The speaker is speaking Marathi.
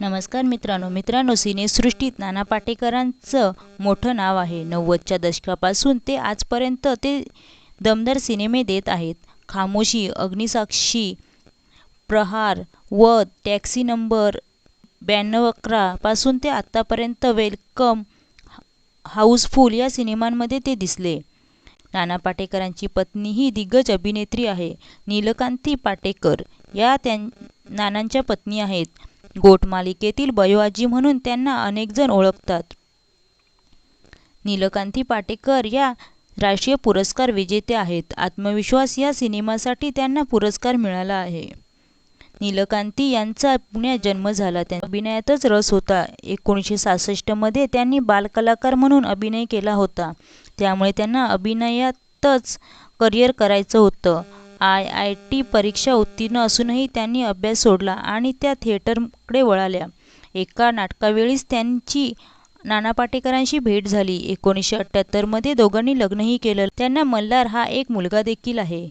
नमस्कार मित्रांनो. मित्रांनो सिनेसृष्टीत नाना पाटेकरांचं मोठं नाव आहे. नव्वदच्या दशकापासून ते आजपर्यंत ते दमदार सिनेमे देत आहेत. खामोशी अग्निसाक्षी प्रहार वध टॅक्सी नंबर ब्याण्णव अकरापासून ते आत्तापर्यंत वेलकम हाऊसफुल या सिनेमांमध्ये ते दिसले. नाना पाटेकरांची पत्नी ही दिग्गज अभिनेत्री आहे. नीलकांती पाटेकर या त्यां नानांच्या पत्नी आहेत. गोट मालिकेतील बयोआजी म्हणून त्यांना अनेकजण ओळखतात. नीलकांती पाटेकर या राष्ट्रीय पुरस्कार विजेत्या आहेत. आत्मविश्वास या सिनेमासाठी त्यांना पुरस्कार मिळाला आहे. नीलकांती यांचा पुण्यात जन्म झाला. त्यांना अभिनयातच रस होता. एकोणीसशे सहासष्टमध्ये त्यांनी बालकलाकार म्हणून अभिनय केला होता. त्यामुळे त्यांना अभिनयातच करिअर करायचं होतं. आय आय टी परीक्षा उत्तीर्ण असूनही त्यांनी अभ्यास सोडला आणि त्या थिएटरकडे वळाल्या. एका नाटकावेळीच त्यांची नाना पाटेकरांशी भेट झाली. एकोणीसशे अठ्ठ्याहत्तरमध्ये दोघांनी लग्नही केलं. त्यांना मल्हार हा एक मुलगा देखील आहे.